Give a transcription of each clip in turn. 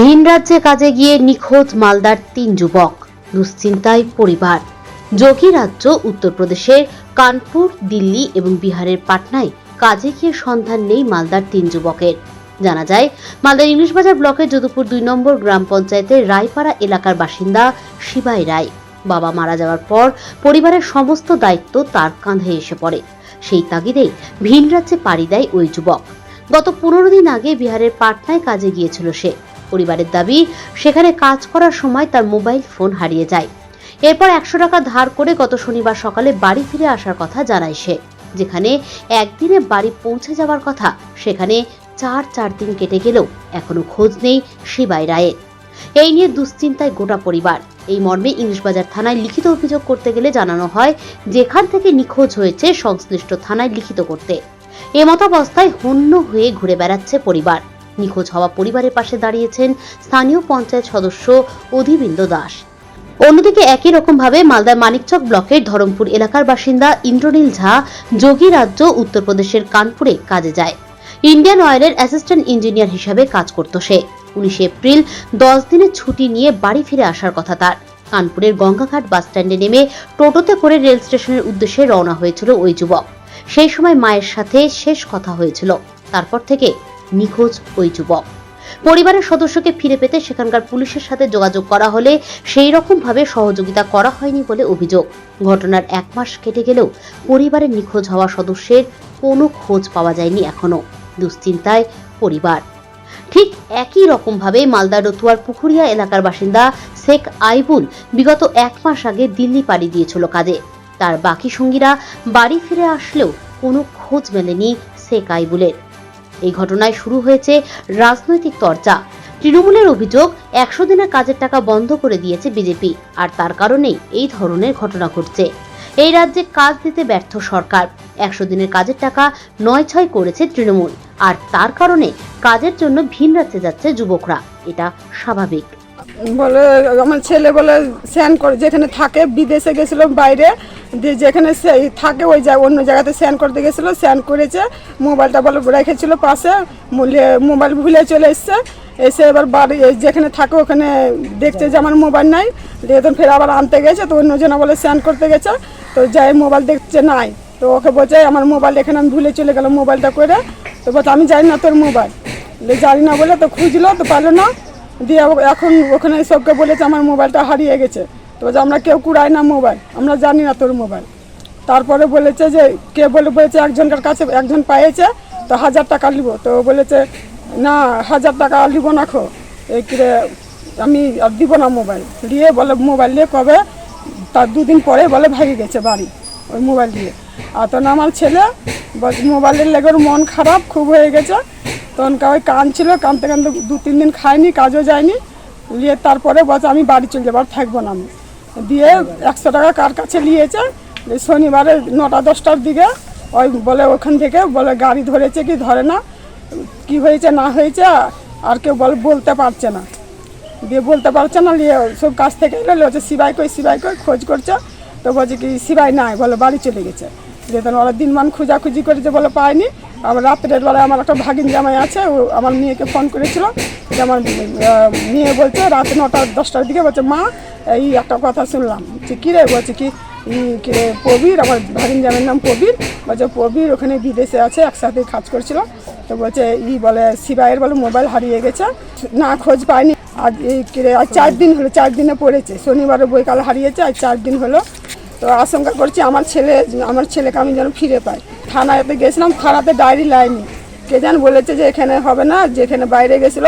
ভিন রাজ্যে কাজে গিয়ে নিখোঁজ মালদার তিন যুবক, দুশ্চিন্তায় পরিবার। যোগী রাজ্য, উত্তরপ্রদেশের কানপুর, দিল্লি এবং বিহারের পাটনায় কাজে গিয়ে সন্ধান নেই মালদার তিন যুবকের। জানা যায়, মালদার ইংলিশবাজার ব্লকের যদুপুর দুই নম্বর গ্রাম পঞ্চায়েতের রায়পাড়া এলাকার বাসিন্দা শিবাই রায়। বাবা মারা যাওয়ার পর পরিবারের সমস্ত দায়িত্ব তার কাঁধে এসে পড়ে। সেই তাগিদেই ভিন রাজ্যে পাড়ি দেয় ওই যুবক। গত পনেরো দিন আগে বিহারের পাটনায় কাজে গিয়েছিল সে। পরিবারের দাবি, সেখানে কাজ করার সময় তার মোবাইল ফোন হারিয়ে যায়। এরপর একশো টাকা ধার করে গত শনিবার সকালে বাড়ি ফিরে আসার কথা জানায় সে, যেখানে একদিনে বাড়ি পৌঁছে যাওয়ার কথা, সেখানে চার চার দিন কেটে গেলেও এখনও খোঁজ নেই শিবাই রায়ের। এই নিয়ে দুশ্চিন্তায় গোটা পরিবার। এই মর্মে ইংলিশবাজার থানায় লিখিত অভিযোগ করতে গেলে জানানো হয়, যেখান থেকে নিখোঁজ হয়েছে সংশ্লিষ্ট থানায় লিখিত করতে। এমতাবস্থায় হন্য হয়ে ঘুরে বেড়াচ্ছে পরিবার। নিখোঁজ হওয়া পরিবারের পাশে দাঁড়িয়েছেন স্থানীয় পঞ্চায়েত সদস্য অধিবৃন্দ দাস। অন্যদিকে একই রকমভাবে মালদার মানিকচক ব্লকের ধরমপুর এলাকার বাসিন্দা ইন্দ্রনীল ঝা যোগী রাজ্য উত্তরপ্রদেশের কানপুরে কাজে যায়। ইন্ডিয়ান অয়েলের অ্যাসিস্ট্যান্ট ইঞ্জিনিয়ার হিসাবে কাজ করত সে। উনিশে এপ্রিল দশ দিনের ছুটি নিয়ে বাড়ি ফিরে আসার কথা তার। কানপুরের গঙ্গাঘাট বাস স্ট্যান্ডে নেমে টোটোতে করে রেল স্টেশনের উদ্দেশ্যে রওনা হয়েছিল ওই যুবক। সেই সময় মায়ের সাথে শেষ কথা হয়েছিল। তারপর থেকে নিখোঁজ ওই যুবক। পরিবারের সদস্যকে ফিরে পেতে সেখানকার পুলিশের সাথে যোগাযোগ করা হলে সেই রকম ভাবে সহযোগিতা করা হয়নি বলে অভিযোগ। ঘটনার এক মাস কেটে গেলেও পরিবারের নিখোঁজ হওয়া সদস্যের কোনো খোঁজ পাওয়া যায়নি এখনও। দুশ্চিন্তায় পরিবার। ঠিক একই রকমভাবে মালদা রতুয়ার পুকুরিয়া এলাকার বাসিন্দা শেখ আইবুল বিগত এক মাস আগে দিল্লি পাড়ি দিয়েছিল কাজে। তার বাকি সঙ্গীরা বাড়ি ফিরে আসলেও কোনো খোঁজ মেলেনি শেখ আইবুলের। এই ঘটনায় শুরু হয়েছে রাজনৈতিক চর্চা তৃণমূলের অভিযোগ, একশো দিনের কাজের টাকা বন্ধ করে দিয়েছে বিজেপি, আর তার কারণেই এই ধরনের ঘটনা ঘটছে। এই রাজ্যে কাজ দিতে ব্যর্থ সরকার। একশো দিনের কাজের টাকা নয় ছয় করেছে তৃণমূল, আর তার কারণে কাজের জন্য ভিন রাজ্যে যাচ্ছে যুবকরা। এটা স্বাভাবিক। বলে, আমার ছেলে বলে স্যান করে যেখানে থাকে, বিদেশে গেছিল, বাইরে যেখানে থাকে, ওই জায়গা অন্য জায়গাতে স্যান করতে গেছিল স্যান করেছে, মোবাইলটা বলে রেখেছিলো পাশে মোবাইল ভুলে চলে এসছে, এসে এবার বাড়ি যেখানে থাকে, ওখানে দেখছে যে আমার মোবাইল নাই তখন ফের আবার আনতে গেছে, তো অন্যজনা বলে স্যান করতে গেছে, তো যাই মোবাইল দেখছে, নাই, তো ওকে বলছে, আমার মোবাইল এখানে আমি ভুলে চলে গেলাম মোবাইলটা করে, তো বলছে, আমি জানি না তোর মোবাইল। জানি না, বলে, তো খুঁজলো, তো পারল না। দিয়ে এখন ওখানে সবকে বলেছে আমার মোবাইলটা হারিয়ে গেছে। তো আমরা কেউ কুড়াই না মোবাইল, আমরা জানি না তোর মোবাইল। তারপরে বলেছে যে, কে বলে, বলেছে, একজনকার কাছে একজন পাইয়েছে, তো হাজার টাকা নিব তো বলেছে, না, হাজার টাকা নিব না খো, এই কিরে, আমি আর দিব না মোবাইল। দিয়ে বলে, মোবাইল নিয়ে কবে? তার দুদিন পরে বলে ভাগে গেছে বাড়ি, ওই মোবাইল দিয়ে আর তখন আমার ছেলে মোবাইলের লেগে মন খারাপ, খুব হয়ে গেছে। তখন ওই কাঁদছিল, কাঁদতে কাঁদতে দু তিন দিন খায়নি, কাজও যায়নি। নিয়ে তারপরে বলছে, আমি বাড়ি চলে যাব, আর থাকব না আমি। দিয়ে একশো টাকা কার কাছে নিয়েছে? শনিবারে নটা দশটার দিকে ওই বলে ওখান থেকে, বলে গাড়ি ধরেছে কি ধরে না, কি হয়েছে, না হয়েছে, আর কেউ বল, বলতে পারছে না। দিয়ে বলতে পারছে না, নিয়ে সব কাছ থেকে এলো হচ্ছে সিবাই কই সিবাই কই, খোঁজ করছে। তো বলছে কি, সিবাই নাই। বলে, বাড়ি চলে গেছে। দিয়ে তখন ওরা দিনমান খোঁজাখুঁজি করেছে বলে পায়নি। আবার রাত্রের বেলায় আমার একটা ভাগিন জামাই আছে, ও আমার মেয়েকে ফোন করেছিল যে আমার মেয়ে বলছে রাত নটা, দশটার দিকে বলছে, মা, এই একটা কথা শুনলাম। যে কী রে? বলছে কি কিরে প্রবীর, আমার ভাগিন জামের নাম প্রবীর। বলছে, প্রবীর ওখানে বিদেশে আছে, একসাথে কাজ করছিল। তো বলছে, ই বলে সিবাইয়ের বলে মোবাইল হারিয়ে গেছে, না খোঁজ পায়নি। আজ এই কিরে আর চার দিন হলো, চার দিনে পড়েছে শনিবারে বইকাল হারিয়েছে আর চার দিন হলো। তো আশঙ্কা করছি আমার ছেলে, আমার ছেলেকে আমি যেন ফিরে পাই। থানাতে গেছিলাম থানাতে ডায়েরি লাইনি। কে যেন বলেছে যে এখানে হবে না যেখানে বাইরে গেছিল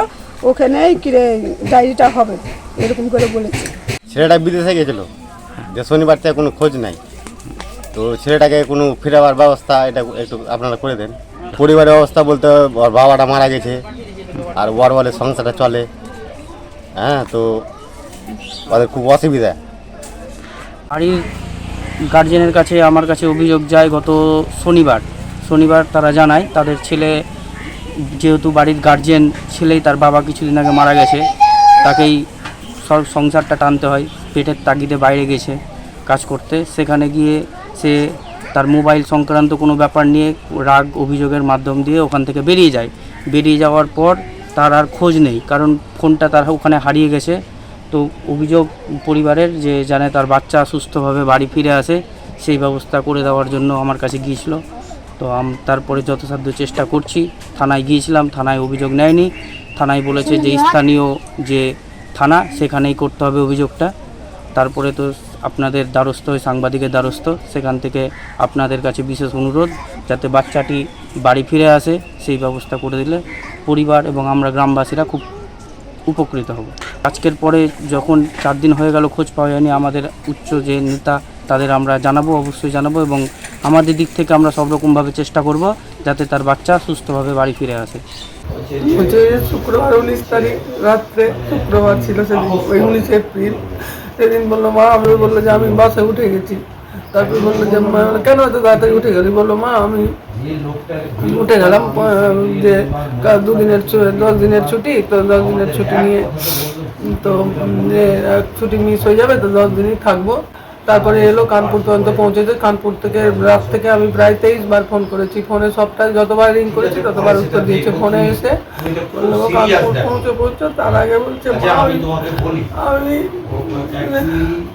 ওখানেই কিরে ডায়েরিটা হবে এরকম করে বলেছে। ছেলেটা বিদেশে গেছিল? যে শনিবার থেকে কোনো খোঁজ নাই। তো ছেলেটাকে কোনো ফেরাবার ব্যবস্থা এটা একটু আপনারা করে দেন। পরিবারের অবস্থা বলতে ওর বাবাটা মারা গেছে আর ওর বলে সংসারটা চলে। হ্যাঁ তো ওদের খুব অসুবিধা। বাড়ির গার্জেনের কাছে আমার কাছে অভিযোগ যায় গত শনিবার। শনিবার তারা জানায়, তাদের ছেলে যেহেতু বাড়ির গার্জেন ছেলেই তার বাবা কিছুদিন আগে মারা গেছে, তাকেই সব সংসারটা টানতে হয়, পেটের তাগিদে বাইরে গেছে কাজ করতে। সেখানে গিয়ে সে তার মোবাইল সংক্রান্ত কোনো ব্যাপার নিয়ে রাগ অভিযোগের মাধ্যম দিয়ে ওখান থেকে বেরিয়ে যায়। বেরিয়ে যাওয়ার পর তার আর খোঁজ নেই, কারণ ফোনটা তার ওখানে হারিয়ে গেছে। তো অভিযোগ পরিবারের যে জানে তার বাচ্চা সুস্থভাবে বাড়ি ফিরে আসে, সেই ব্যবস্থা করে দেওয়ার জন্য আমার কাছে গিয়েছিল। তো আম, তারপরে যথাসাধ্য চেষ্টা করছি। থানায় গিয়েছিলাম, থানায় অভিযোগ নেয়নি। থানায় বলেছে যে স্থানীয় যে থানা, সেখানেই করতে হবে অভিযোগটা। তারপরে তো আপনাদের দ্বারস্থ হয়ে, সাংবাদিকের দ্বারস্থ, সেখান থেকে আপনাদের কাছে বিশেষ অনুরোধ, যাতে বাচ্চাটি বাড়ি ফিরে আসে, সেই ব্যবস্থা করে দিলে পরিবার এবং আমরা গ্রামবাসীরা খুব উপকৃত হব। আজকের পরে যখন চার দিন হয়ে গেল খোঁজ পাওয়া যায়নি, আমাদের উচ্চ যে নেতা, তাদের আমরা জানাব, অবশ্যই জানাব এবং আমাদের দিক থেকে আমরা সব রকমভাবে চেষ্টা করব যাতে তার বাচ্চা সুস্থভাবে বাড়ি ফিরে আসে। শুক্রবার উনিশ তারিখ রাত্রে শুক্রবার ছিল সেদিন উনিশ এপ্রিল। সেদিন বলল, মা আমি বলল যে আমি বাসে উঠে গেছি। তারপর বলল যে কেন এত তাড়াতাড়ি উঠে গেলি? বলল, মা, আমি উঠে গেলাম যে দুদিনের দশ দিনের ছুটি, তো দশ দিনের ছুটি নিয়ে, তো ছুটি মিস হয়ে যাবে, তো দশ দিনই থাকব। তারপরে এলো কানপুর পর্যন্ত পৌঁছেছে। কানপুর থেকে রাত থেকে আমি প্রায় তেইশ বার ফোন করেছি। ফোনে সবটাই যতবার রিং করেছি, ততবার উত্তর দিয়েছে। ফোনে এসে কানপুর পৌঁছে পৌঁছে। তার আগে বলছে আমি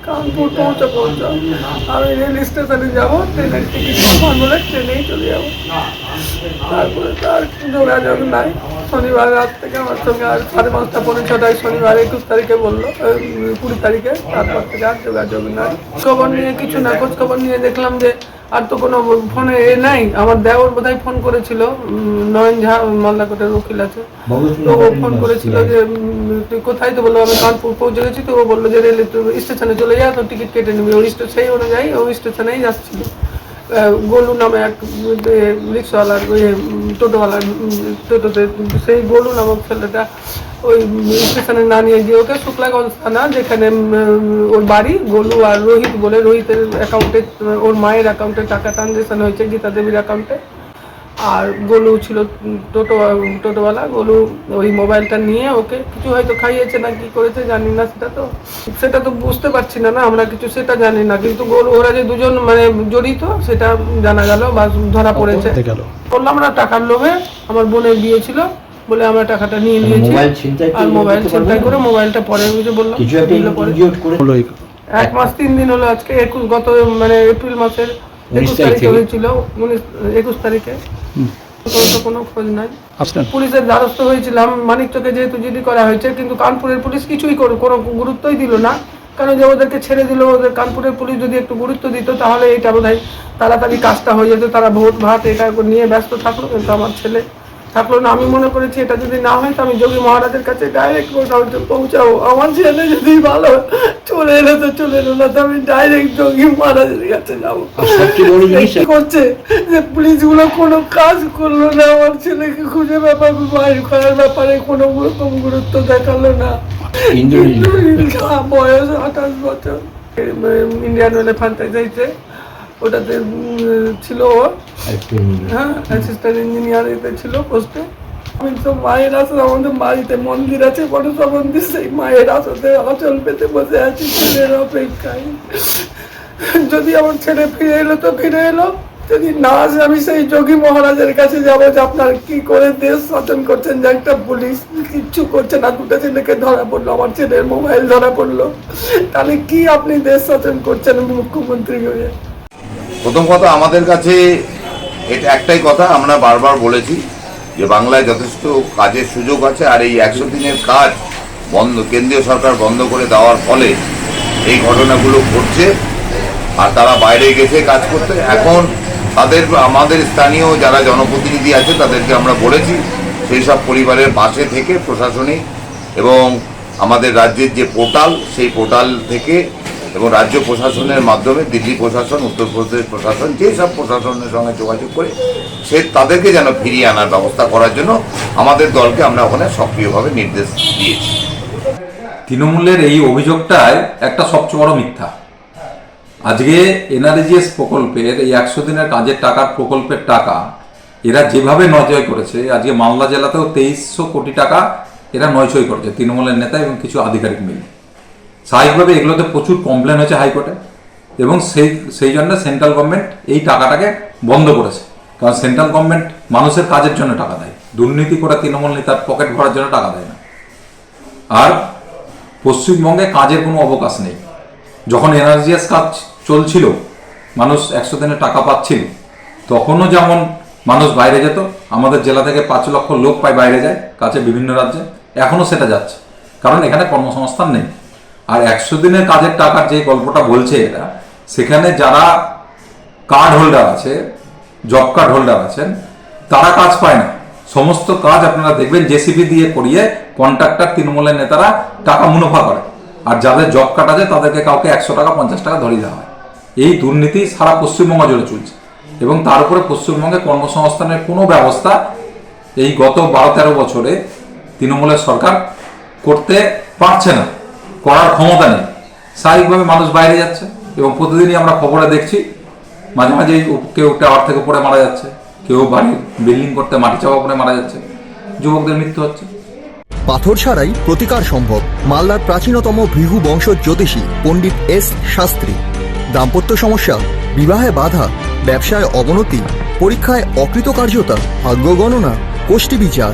কানপুর পৌঁছে, পৌঁছ। আমি রেল স্টেশনে যাব, ট্রেনের টিকিট হলে ট্রেনেই চলে যাব। তারপরে তার যোগাযোগ নাই শনিবার রাত থেকে আমার সঙ্গে আর সাড়ে পাঁচটা পৌনে ছটায় শনিবার একুশ তারিখে বলল কুড়ি তারিখে তারপর থেকে আর যোগাযোগ নাই খবর নিয়ে কিছু না খোঁজ খবর নিয়ে দেখলাম যে আর তো কোনো ফোনে এ নাই আমার দেওর বোধহয় ফোন করেছিল নয়ন ঝা মালদা কোটের উকিল আছে তো ও ফোন করেছিল যে তুই কোথায় তো বলল আমি কানপুর পৌঁছে গেছি তো ও বলল যে রেল স্টেশনে চলে যা তো টিকিট কেটে নিবি ওই সেই অনুযায়ী ওই স্টেশনেই যাচ্ছিল গোলু নামে এক রিক্সাওয়ালার, ওই টোটোওয়ালার টোটোতে, সেই গোলু নামক ছেলেটা ওই স্টেশনে না নিয়ে গিয়ে ওকে শুক্লাগঞ্জ থানা, যেখানে ওর বাড়ি, গোলু আর রোহিত বলে রোহিতের অ্যাকাউন্টে ওর মায়ের অ্যাকাউন্টে টাকা ট্রানজেকশন হয়েছে গীতা দেবীর অ্যাকাউন্টে আর গোলু ছিল টোটো টোটোওয়ালা গোলু ওই মোবাইলটা নিয়ে ওকে কিছু হয়তো খাইয়েছে না কি করেছে জানি না সেটা তো। সেটা তো বুঝতে পারছি না না আমরা কিছু সেটা জানি না কিন্তু গোলু ওরা যে দুজন মানে জড়িত সেটা জানা গেল বা ধরা পড়েছে। বললাম না টাকার লোভে আমার বোনের বিয়ে ছিল। বলে আমরা টাকাটা নিয়ে নিয়েছি আর মোবাইল ছিনতাই করে মোবাইলটা পরে বললাম এক মাস তিন দিন হলো আজকে একুশ গত মানে এপ্রিল মাসের একুশ তারিখে? হয়েছিল উনিশ একুশ তারিখে। কোনো খোঁজ নাই। পুলিশের দ্বারস্থ হয়েছিলাম মানিকচকে যেহেতু জিডি করা হয়েছে কিন্তু কানপুরের পুলিশ কিছুই করো কোনো গুরুত্বই দিল না। কারণ যে ওদেরকে ছেড়ে দিল ওদের কানপুরের পুলিশ যদি একটু গুরুত্ব দিত তাহলে এটা বোধ হয় তাড়াতাড়ি কাজটা হয়ে যেত। তারা ভোট ভাত এটা নিয়ে ব্যস্ত থাকল কিন্তু আমার ছেলে থাকল না আমি মনে করেছি এটা যদি না হয় তো আমি যোগী মহারাজের কাছে ডাইরেক্ট পৌঁছাবো। আমার ছেলে যদি ভালো চলে এলো তো চলে এলো না তো আমি ডাইরেক্ট যোগী মহারাজের কাছে যাব। কি করছে? যে পুলিশগুলো কোনো কাজ করল না আমার ছেলেকে খুঁজে ব্যাপার বাইর করার ব্যাপারে কোনো রকম গুরুত্ব দেখাল না। বয়স আঠাশ বছর। ইন্ডিয়ান ওয়েলে ফ্রাঞ্চাইজ ওটাতে ছিল ও। একটু হ্যাঁ অ্যাসিস্ট্যান্ট ইঞ্জিনিয়ার এতে ছিল পোস্টে আমি তো মায়ের আসলে আমাদের বাড়িতে মন্দির আছে, বড় সব মন্দির সেই মায়ের আসলে অচল পেতে বসে আছি, ছেলের অপেক্ষায়। যদি আমার ছেলে ফিরে এলো তো ফিরে এলো। যদি না আসে, আমি সেই যোগী মহারাজের কাছে যাব যে আপনার কি করে দেশ শাসন করছেন যে একটা পুলিশ কিচ্ছু করছে না, দুটো ছেলেকে ধরা পড়ল, আমার ছেলের মোবাইল ধরা পড়ল। তাহলে কি আপনি দেশ শাসন করছেন মুখ্যমন্ত্রী হয়ে? প্রথম কথা, আমাদের কাছে এটা একটাই কথা, আমরা বারবার বলেছি যে বাংলায় যথেষ্ট কাজের সুযোগ আছে আর এই একশো দিনের কাজ বন্ধ, কেন্দ্রীয় সরকার বন্ধ করে দেওয়ার ফলে এই ঘটনাগুলো ঘটছে আর তারা বাইরে গেছে কাজ করতে। এখন তাদের, আমাদের স্থানীয় যারা জনপ্রতিনিধি আছে, তাদেরকে আমরা বলেছি, সেই সব পরিবারের পাশে থেকে প্রশাসনিক এবং আমাদের রাজ্যের যে পোর্টাল, সেই পোর্টাল থেকে এবং রাজ্য প্রশাসনের মাধ্যমে, দিল্লি প্রশাসন, উত্তরপ্রদেশ প্রশাসন, যে সব প্রশাসনের সঙ্গে যোগাযোগ করে সে তাদেরকে যেন ফিরিয়ে আনার ব্যবস্থা করার জন্য আমাদের দলকে আমরা ওখানে সক্রিয়ভাবে নির্দেশ দিয়েছি। তৃণমূলের এই অভিযোগটায় একটা সবচেয়ে বড় মিথ্যা। আজকে এনআরজিএস প্রকল্পের এই একশো দিনের কাজের টাকার প্রকল্পের টাকা, এরা যেভাবে নজয় করেছে, আজকে মালদা জেলাতেও তেইশশো কোটি টাকা এরা নয়ছয় করেছে, তৃণমূলের নেতা এবং কিছু আধিকারিক মিলে। স্বাভাবিকভাবে এগুলোতে প্রচুর কমপ্লেন হয়েছে হাইকোর্টে এবং সেই সেই জন্য সেন্ট্রাল গভর্নমেন্ট এই টাকাটাকে বন্ধ করেছে। কারণ সেন্ট্রাল গভর্নমেন্ট মানুষের কাজের জন্য টাকা দেয়। দুর্নীতি করে তৃণমূল নেতার পকেট ভরার জন্য টাকা দেয় না। আর পশ্চিমবঙ্গে কাজের কোনো অবকাশ নেই। যখন এনার্জিয়াস কাজ চলছিল, মানুষ একশো দিনে টাকা পাচ্ছিল, তখনও যেমন মানুষ বাইরে যেত, আমাদের জেলা থেকে পাঁচ লক্ষ লোক পায় বাইরে যায় কাছে বিভিন্ন রাজ্যে, এখনও সেটা যাচ্ছে। কারণ এখানে কর্মসংস্থান নেই। আর একশো দিনের কাজের টাকার যে গল্পটা বলছে এরা, সেখানে যারা কার্ড হোল্ডার আছে জব কার্ড হোল্ডার আছেন, তারা কাজ পায় না। সমস্ত কাজ আপনারা দেখবেন জেসিবি দিয়ে করিয়ে কন্ট্রাক্টর তৃণমূলের নেতারা টাকা মুনাফা করে। আর যাদের জব কার্ড আছে, তাদেরকে কাউকে একশো টাকা, পঞ্চাশ টাকা ধরিয়ে দেওয়া হয়। এই দুর্নীতি সারা পশ্চিমবঙ্গ জুড়ে চলছে। এবং তার উপরে পশ্চিমবঙ্গে কর্মসংস্থানের কোনো ব্যবস্থা এই গত বারো তেরো বছরে তৃণমূলের সরকার করতে পারছে না। করার ক্ষমতা নেই। স্বাভাবিকভাবে মানুষ বাইরে যাচ্ছে এবং প্রতিদিনই আমরা খবরে দেখছি, মাঝে মাঝে কেউ টাওয়ার থেকে পড়ে মারা যাচ্ছে, কেউ বাড়ির বিল্ডিং করতে মাটি চাপা পড়ে মারা যাচ্ছে, যুবকদের মৃত্যু হচ্ছে। পাথর ছাড়াই প্রতিকার সম্ভব, মালদার প্রাচীনতম ভৃহু বংশ জ্যোতিষী পণ্ডিত এস শাস্ত্রী। দাম্পত্য সমস্যা, বিবাহে বাধা, ব্যবসায় অবনতি, পরীক্ষায় অকৃতকার্যতা, ভাগ্য গণনা গোষ্ঠী বিচার।